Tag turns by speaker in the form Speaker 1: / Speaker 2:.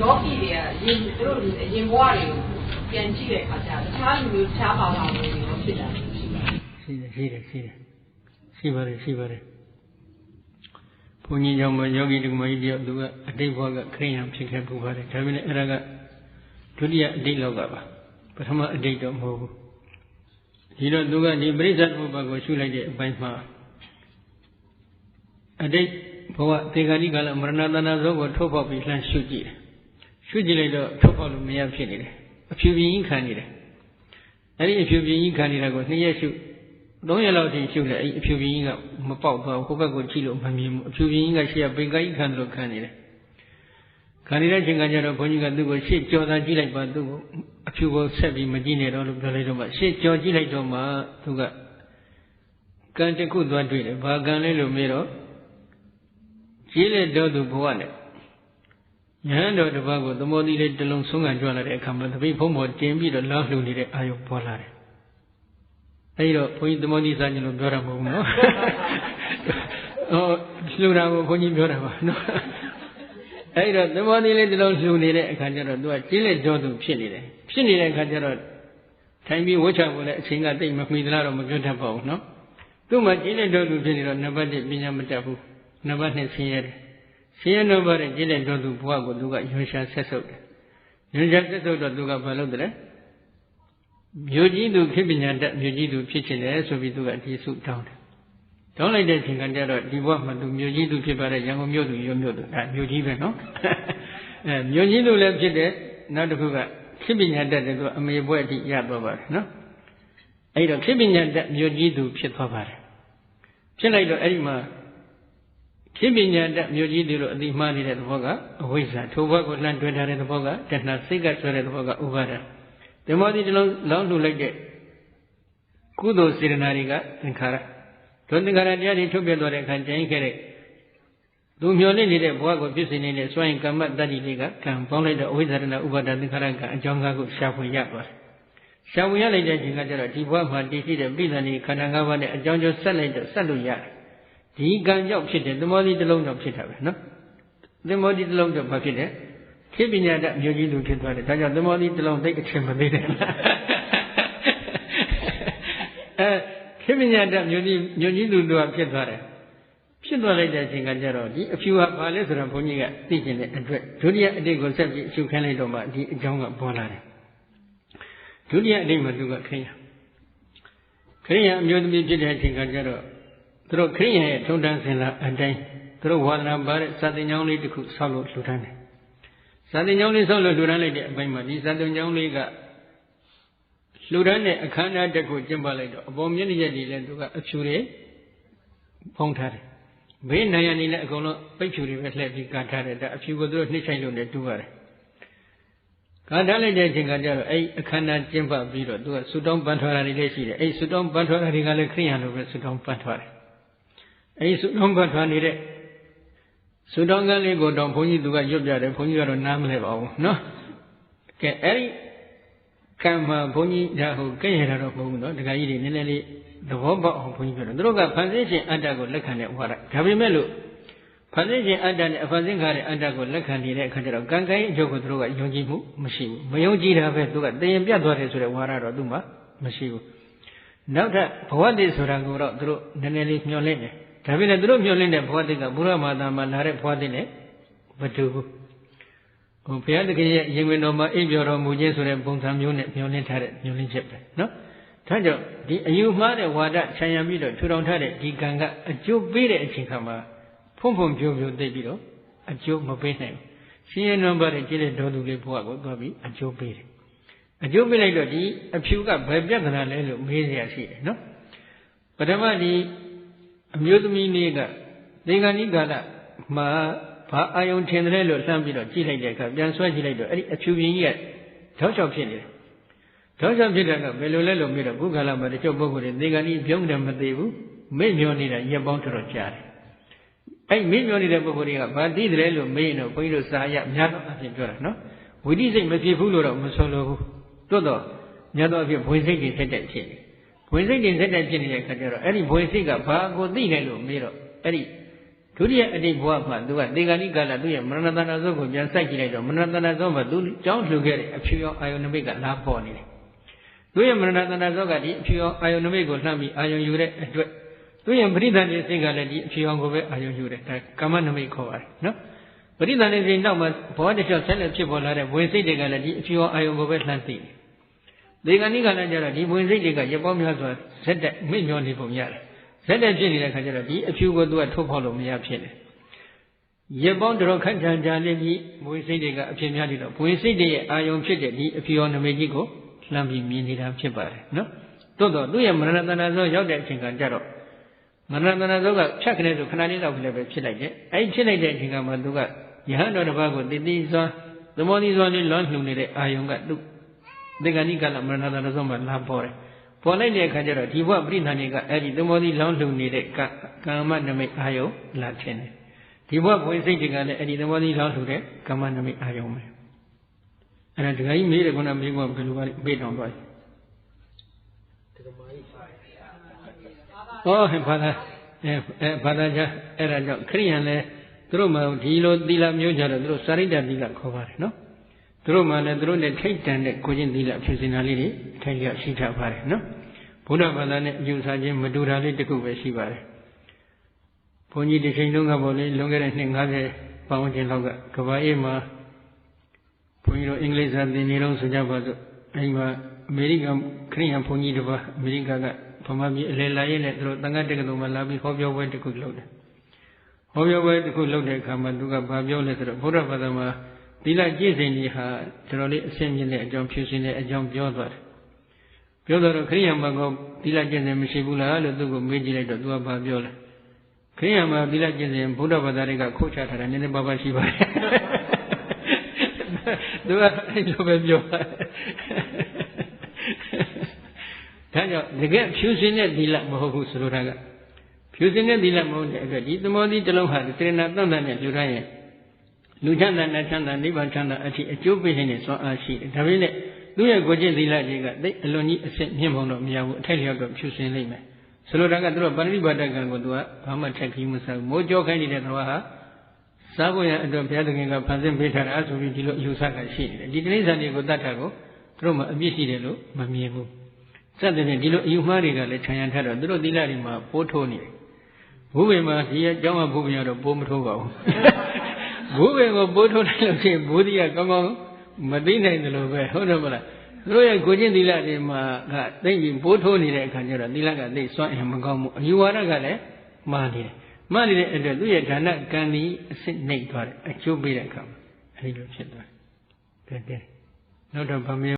Speaker 1: ယောဂီတွေကရင်သူတို့ရင်ဘဝတွေကိုပြန်ကြည့်တဲ့အခါကျတခြားလူမျိုးတခြားဘာသာမျိုးတွေရောဖြစ်တာရှိပါတယ်
Speaker 2: ရှိတယ်ရှိတယ်ရှိတယ်ရှိပါတယ်ရှိပါတယ်ဘုန်းကြီးကြောင့်မယောဂီတုမကြီးတယောက်သူကအတိတ်ဘဝကခရိယံဖြစ်ခဲ့ပူပါတယ်ဒါပေမဲ့အဲ့ဒါကဒုတိယအတိတ်လောက်ကပါပထမအတိတ်တော့မဟုတ်ဘူးဒီတော့သူကဒီပရိစ္ဆေသမုပ္ပါကိုရှုလိုက်တဲ့အပိုင်းမှာအတိတ်ဘဝသေဂာတိကာလမရဏတနာဇောကိုထုတ်ဖောက်ပြီးလှမ်းရှုကြည့်တယ် ရှုကြည့်လိုက်တော့ထုတ်ဖောက်လို့မရဖြစ်နေတယ်အဖြူပြင်းကြီးခံနေတယ်အဲ့ဒီအဖြူပြင်းကြီးခံနေတာကိုနှစ်ရက်ရှုသုံးရက်လောက်ထိရှုလဲအဲ့ဒီအဖြူပြင်းကြီးကမပေါက်သွားဘူးဟိုဘက်ကိုကြည့်လို့မမြင်ဘူးအဖြူပြင်းကြီးကရှေ့ကပင်ကိုင်းခံတယ်လို့ခံနေတယ်ခံနေတဲ့အချိန်ကကျတော့ဘုန်းကြီးကသူ့ကိုရှေ့ကြော်သာကြည့်လိုက်ပါသူ့ကိုအဖြူကိုဆက်ပြီးမကြည့်နဲ့တော့လို့ပြောလိုက်တော့မှရှေ့ကြော်ကြည့်လိုက်တော့မှသူကကံတစ်ခုသွားတွေ့တယ်ဘာကံလဲလို့မေးတော့ကြီးလက်တော်သူဘဝနဲ့ ယဟန်တော်တစ်ပါးကိုသမောတိလေးတစ်လုံးဆုံးခံကြွလာတဲ့အခါမှာတပိဖုံးပေါ်တင်ပြီးတော့လောင်းလှူနေတဲ့အာယုပေါ်လာတယ်အဲဒီတော့ဘုန်းကြီးသမောတိစာညလို့ပြောတာမဟုတ်ဘူးနော်ဟောလှူတာကိုဘုန်းကြီးပြောတာပါနော်အဲဒီတော့သမောတိလေးတစ်လုံးလှူနေတဲ့အခါကျတော့သူကကြီးလက်တော်သူဖြစ်နေတယ်ဖြစ်နေတဲ့အခါကျတော့ထိုင်ပြီးဝှချဖို့လည်းအချိန်ကတိတ်မမှီသလားတော့မပြောတတ်ပါဘူးနော်သူ့မှာကြီးလက်တော်သူဖြစ်နေတော့နံပါတ်1ပညာမတတ်ဘူးနံပါတ်2ဆင်းရဲတယ် ဆင်းရဲတော့ပါတဲ့ကျင့်တဲ့တော်သူဘဝကိုသူကရွှေရှာဆက်ဆုပ်တယ်ရွှေရှာဆက်ဆုပ်တော့သူကဘာလုပ်တယ်မြို့ကြီးသူဖြစ်ပညာတတ်မြို့ကြီးသူဖြစ်ချင်တယ်ဆိုပြီးသူကဒီစုတောင်းတယ်တောင်းလိုက်တဲ့အချိန်ကတည်းကဒီဘဝမှာသူမြို့ကြီးသူဖြစ်ပါတဲ့ရန်ကုန်မြို့သူရုံမြို့သူဒါမြို့ကြီးပဲနော်အဲမြို့ကြီးသူလည်းဖြစ်တဲ့နောက်တစ်ခုကဖြစ်ပညာတတ်တဲ့သူအမေဘွဲ့အထိရသွားပါတယ်နော်အဲ့တော့ဖြစ်ပညာတတ်မြို့ကြီးသူဖြစ်သွားပါတယ်ဖြစ်လိုက်တော့အဲ့ဒီမှာ ဖြစ်ပညာတတ်မြို့ကြီးတွေလို့အတိမှားနေတဲ့သဘောကအဝိဇ္ဇာထိုဘက်ကိုလှမ်းတွဲထားတဲ့သဘောကတဏှာစိတ်ကဆွဲတဲ့သဘောကဥပါဒံဓမ္မတိတလုံးလောင်းလှူလိုက်တဲ့ကုသိုလ်စေတနာတွေကသင်္ခါရဒုသင်္ခါရတရားတွေထုတ်ပြသွားတဲ့အခါကျရင်ခဲ့တဲ့သူမျောလင့်နေတဲ့ဘဝကိုဖြစ်စေနေတဲ့စွန့်ရင်ကမ္မတတ္တိလေးကကံပေါင်းလိုက်တဲ့အဝိဇ္ဇာတနာဥပါဒသင်္ခါရကအကြောင်းကားကိုရှာဖွေရသွားတယ်ရှာဖွေရလိုက်တဲ့အချိန်ကကျတော့ဒီဘဝမှာတည်ရှိတဲ့ပြည်သဏ္ဍာန်ခန္ဓာ၅ပါးနဲ့အကြောင်းကျဆက်လိုက်တော့ဆက်လို့ရတယ် ဒီကံကြောင့်ဖြစ်တဲ့သမောတိတစ်လုံးတော့ဖြစ်တာပဲနော်သမောတိတစ်လုံးတော့ဘာဖြစ်လဲခေပညာတမြို့ကြီးသူဖြစ်သွားတယ်ဒါကြောင့်သမောတိတစ်လုံးသိအချင်းမသေးတယ်အဲခေပညာတမြို့ကြီးမြို့ကြီးသူတို့ကဖြစ်သွားတယ်ဖြစ်သွားလိုက်တဲ့အချိန်ကကျတော့ဒီအဖြူဟာဘာလဲဆိုတော့ဘုန်းကြီးကသိကျင်တဲ့အတွက်ဒုတိယအတိတ်ကိုဆက်ပြီးအဖြူခိုင်းလိုက်တော့မှဒီအကြောင်းကပေါ်လာတယ်ဒုတိယအတိတ်မှာသူကခရိယာခရိယာအမျိုးသမီးဖြစ်တဲ့အချိန်ကကျတော့ သူတို့ခရိယံရဲ့ထုံတန်းစင်လာအတိုင်းသူတို့ဝါဒနာပါတဲ့စာတင်ကြောင်းလေးတစ်ခုဆောက်လို့လှူဒန်းတယ်။စာတင်ကြောင်းလေးဆောက်လို့လှူဒန်းလိုက်တဲ့အပိုင်းမှာဒီစာတင်ကြောင်းလေးကလှူဒန်းတဲ့အခမ်းအနားတစ်ခုကျင်းပလိုက်တော့အပေါ်မျက်နှာရက်တွေလည်းသူကအဖြူတွေဖုံးထားတယ်။ဘေးနိုင်ရနေလည်းအကုန်လုံးပိတ်ဖြူတွေပဲလှည့်ပြီးကာထားတယ်ဒါအဖြူကိုသူတို့နှိမ့်ဆိုင်လို့လည်းတူပါတယ်။ကာထားလိုက်တဲ့အချိန်ကကျတော့အဲ့အခမ်းအနားကျင်းပပြီးတော့သူကဆူတောင်းပန်းထွားတာတွေလည်းရှိတယ်။အဲ့ဆူတောင်းပန်းထွားတာတွေကလည်းခရိယံလိုပဲဆူတောင်းပန်းထွားတယ် အဲဒီဆုတောင်းပတ်ထွားနေတဲ့ဆုတောင်းကန်းလေးကိုတော့ဘုန်းကြီးသူကရွတ်ပြတယ်ဘုန်းကြီးကတော့နားမလဲပါဘူးနော်ကဲအဲဒီကံမှာဘုန်းကြီးဒါဟိုကဲ့ရတာတော့မဟုတ်ဘူးနော်ဒကာကြီးတွေနည်းနည်းလေးသဘောပေါက်အောင်ဘုန်းကြီးပြောတယ်သူတို့ကဖန်ဆင်းခြင်းအတ္တကိုလက်ခံတဲ့ဝါဒဒါပေမဲ့လို့ဖန်ဆင်းခြင်းအတ္တနဲ့အဖန်ဆင်းခါတဲ့အတ္တကိုလက်ခံနေတဲ့အခါကျတော့ကံကံရဲ့အကျိုးကိုသူတို့ကယုံကြည်မှုမရှိဘူးမယုံကြည်တာပဲသူကတရင်ပြတ်သွားတယ်ဆိုတဲ့ဝါဒတော့သူ့မှာမရှိဘူးနောက်ထပ်ဘဝတည်ဆိုတာကိုတော့သူတို့နည်းနည်းလေးမျှော်လင့်တယ် ဒါပေမဲ့သူတို့မျှော်လင့်တဲ့ဘဝတိတ်ကဘုရားမာတာမှာလာတဲ့ဘဝတိတ်နဲ့မတူဘူးဟိုဘုရားတခင်ရဲ့ရင်ဝင်တော်မှာအိပ်ပျော်တော်မူခြင်းဆိုတဲ့ပုံစံမျိုးနဲ့မျှော်လင့်ထားတဲ့မျှော်လင့်ချက်ပဲနော်ဒါကြောင့်ဒီအယူမှားတဲ့ဝါဒခြံရံပြီးတော့ထူထောင်ထားတဲ့ဒီကံကအကျိုးပေးတဲ့အချိန်ခါမှာဖုံဖုံပြိုးပြိုးသိပြီးတော့အကျိုးမပေးနိုင်ဘူးရှင်ရင်နံပါတ်တဲ့ကျင့်တဲ့တော်သူလေးဘဝကိုသွားပြီးအကျိုးပေးတယ်အကျိုးပေးလိုက်တော့ဒီအဖြူကဘယ်ပြဿနာလဲလို့မေးစရာရှိတယ်နော်ပထမဒီ အမျိုးသမီးလေးကသင်္ကန်းကြီးကာလမှာဘာအာယုံထင်တယ်လို့လှမ်းပြီးတော့ကြည့်လိုက်တဲ့အခါပြန်ဆွဲကြည့်လိုက်တော့အဲ့ဒီအဖြူပြင်းကြီးကထောက်ချောက်ဖြစ်နေတယ်။ထောက်ချောက်ဖြစ်တဲ့ကဘယ်လိုလဲလို့မေးတော့ခုကာလမှာတချို့ပုဂ္ဂိုလ်တွေသင်္ကန်းကြီးပြုံးတယ်မသိဘူးမိမျောနေတာရက်ပေါင်းတော်တော်ကြာတယ်။အဲ့မိမျောနေတဲ့ပုဂ္ဂိုလ်တွေကဘာသိတယ်လို့မေးရင်တော့ဘုန်းကြီးတို့စာရများတော့အဖြစ်ပြောတာနော်။ဝိသိစိတ်မဖြစ်ဘူးလို့တော့မဆိုလိုဘူး။သို့တော့များတော့အဖြစ်ဘွေစိတ်တွေထက်တဲ့ဖြစ်နေ ဘွေစိတ်တွေစက်တက်ဖြစ်နေတဲ့ခါကျတော့အဲ့ဒီဘွေစိတ်ကဘာကိုသိတယ်လို့မေးတော့အဲ့ဒီဒုတိယအတိတ်ဘဝမှာသူကတေဂာနိကာလသူ့ရဲ့မရဏတနာဇောကိုပြန်စိုက်ကြည့်လိုက်တော့မရဏတနာဇောမှာသူကြောင်းလှူခဲ့တဲ့အဖြူရောင်အာယုန်နမိတ်ကလာပေါ်နေတယ်သူရဲ့မရဏတနာဇောကဒီအဖြူရောင်အာယုန်နမိတ်ကိုလှမ်းပြီးအာယုန်ယူတဲ့အတွက်သူရဲ့ပရိသတ်နေစိတ်ကလည်းဒီအဖြူရောင်ကိုပဲအာယုန်ယူတယ်ဒါကာမနမိတ်ခေါ်ပါတယ်နော်ပရိသတ်နေစိတ်နောက်မှာဘောတစ်လျှောက်ဆက်လက်ဖြစ်ပေါ်လာတဲ့ဝင်စိတ်တွေကလည်းဒီအဖြူရောင်အာယုန်ကိုပဲလှမ်းသိတယ် ဒေဂာနိကာလကျတော့ဒီဝင်စိတ်တွေကရပောင်းများစွာဇက်တက်မိမျောနေပုံရတယ်ဇက်တက်ဖြစ်နေတဲ့ခါကျတော့ဒီအဖြူကိုသူကထုတ်ဖောက်လို့မရဖြစ်တယ်ရပောင်းတော်ခန့်ချန်ချန်လေးပြီးမွေစိတ်တွေကအဖြစ်များနေတော့ဘွေစိတ်တွေရဲ့အာယုံဖြစ်တဲ့ဒီအဖြူရောင်နမိတ်ကြီးကိုလှမ်းပြီးမြင်နေတာဖြစ်ပါတယ်နော်သို့တော့သူ့ရဲ့မရဏတနာဇောရောက်တဲ့အချိန်ကကြတော့မရဏတနာဇောကဖြတ်ခနဲ့ဆိုခဏလေးတော့လည်းပဲဖြစ်လိုက်တယ်အဲဒီဖြစ်လိုက်တဲ့အချိန်ကမှသူကယဟန်တော်တစ်ပါးကိုတည်တည်စွာသမောတိစွာလေးလွန်လှူနေတဲ့အာယုံကသူ့ ဒေဂဏိကလမရဏတနာဇောမှာလာပေါ်တယ်ပေါ်လိုက်တဲ့အခါကျတော့ဒီဘဝပြိဋ္ဌာန်တွေကအဲ့ဒီသမောတိလောင်းလှူနေတဲ့ကာမနမိတ်အာယုံလာထင်တယ်ဒီဘဝဘဝင်စိတ်တွေကလည်းအဲ့ဒီသဘောကြီးလောက်ဆိုတဲ့ကမ္မနမိတ်အာယုံပဲအဲ့ဒါဒကာကြီးမေးတယ်ခုနမေးကဘယ်လိုပါလဲမေးတောင်သွားဟောဘာသာအဲအဲဘာသာကြအဲ့ဒါကြောင့်ခရိယန်လည်းသူတို့မှဒီလိုသီလမျိုးကြတော့သူတို့စာရိတ္တသီလခေါ်ပါတယ်နော် သူတို့မှလည်းသူတို့နဲ့ထိတ်တန်တဲ့ကိုချင်းသီလဖြစ်စင်တာလေးတွေထိုင်ရရှိထားပါတယ်နော်ဘုရားဘာသာနဲ့အယူဆခြင်းမတူတာလေးတစ်ခုပဲရှိပါတယ်ဘုန်းကြီးဒီချိန်တုန်းကပေါ့လေလွန်ခဲ့တဲ့နှစ်90ပတ်ဝန်းကျင်လောက်ကကဘာအေးမှာဘုန်းကြီးတို့အင်္ဂလိပ်စာသင်နေတော့ဆိုကြပါစို့အဲဒီမှာအမေရိကန်ခရစ်ယာန်ဘုန်းကြီးတစ်ပါးအမေရိကန်ကဗမာပြည်အလယ်လာရင်လည်းသူတို့တန်ခါတက္ကသိုလ်မှာလာပြီးဟောပြောပွဲတစ်ခုလုပ်တယ်ဟောပြောပွဲတစ်ခုလုပ်တဲ့အခါမှာသူကဘာပြောလဲဆိုတော့ဘုရားဘာသာမှာ သီလကျင့်စဉ်ကြီးဟာတော်တော်လေးအဆင့်မြင့်တဲ့အကြောင်းဖြူစင်တဲ့အကြောင်းပြောသွားတယ်ပြောတော့ခရိယံဘကောသီလကျင့်စဉ်မရှိဘူးလားလို့သူကမေးကြည့်လိုက်တော့သူကဘာပြောလဲခရိယံမှာသီလကျင့်စဉ်ဘုရားဘာသာတွေကခိုးချထားတာနည်းနည်းပါးပါးရှိပါတယ်သူကအဲ့လိုပဲပြောတာဒါကြောင့်တကယ်ဖြူစင်တဲ့သီလမဟုတ်ဘူးဆိုလိုတာကဖြူစင်တဲ့သီလမဟုတ်တဲ့အတွက်ဒီသမောတိတစ်လုံးဟာစေရနာတန်တန်နဲ့လူတိုင်းရဲ့ လူချမ်းသာနဲ့ချမ်းသာနိဗ္ဗာန်ချမ်းသာအထိအကျိုးပေးနေတဲ့စွမ်းအားရှိတယ်ဒါပေမဲ့သူ့ရဲ့ကိုယ်ကျင့်သီလကြီးကသိအလွန်ကြီးအစစ်မြင့်ဖို့တော့မရဘူးအထိုက်လျောက်တော့ဖြူစင်လိမ့်မယ်ဆိုလိုတာကသူတို့ပါဠိပါဒကံကိုသူကဘာမှထက်ခီးမစားဘူးမိုးကြောခိုင်းနေတဲ့တော်ဟာစားဖို့ရအတွက်ဘုရားသခင်ကဖန်ဆင်းပေးထားတာဆိုပြီးဒီလိုအယူဆကရှိနေတယ်ဒီတိရစ္ဆာန်တွေကိုတတ်တာကိုသူတို့မှအပြစ်ရှိတယ်လို့မမြင်ဘူးစသဖြင့်ဒီလိုအယူမှားတွေကလည်းခြံရံထတော့သူတို့သီလတွေမှာပိုးထိုးနေတယ်ဘုဘင်မှာဒီအကြောင်းကဘုဘင်ကတော့ပိုးမထိုးပါဘူး ဘုဘင်ကိုပိုးထိုးတယ်လို့ဖြစ်ဘိုးဒီကကောင်းကောင်းမသိနိုင်တယ်လို့ပဲဟုတ်တယ်မလားသူတို့ရဲ့ကိုချင်းသီလတွေမှာကသိပြီးပိုးထိုးနေတဲ့အခါကျတော့သီလကသိစွမ်းအင်မကောင်းဘူးအယူဝါဒကလည်းမှားနေတယ်မှားနေတဲ့အတွက်သူ့ရဲ့ဌာနကံဒီအစစ်နှိပ်သွားတယ်အကျိုးပေးတဲ့အခါမှာအဲဒီလိုဖြစ်သွားတယ်ကဲကဲနောက်တော့ဗမေ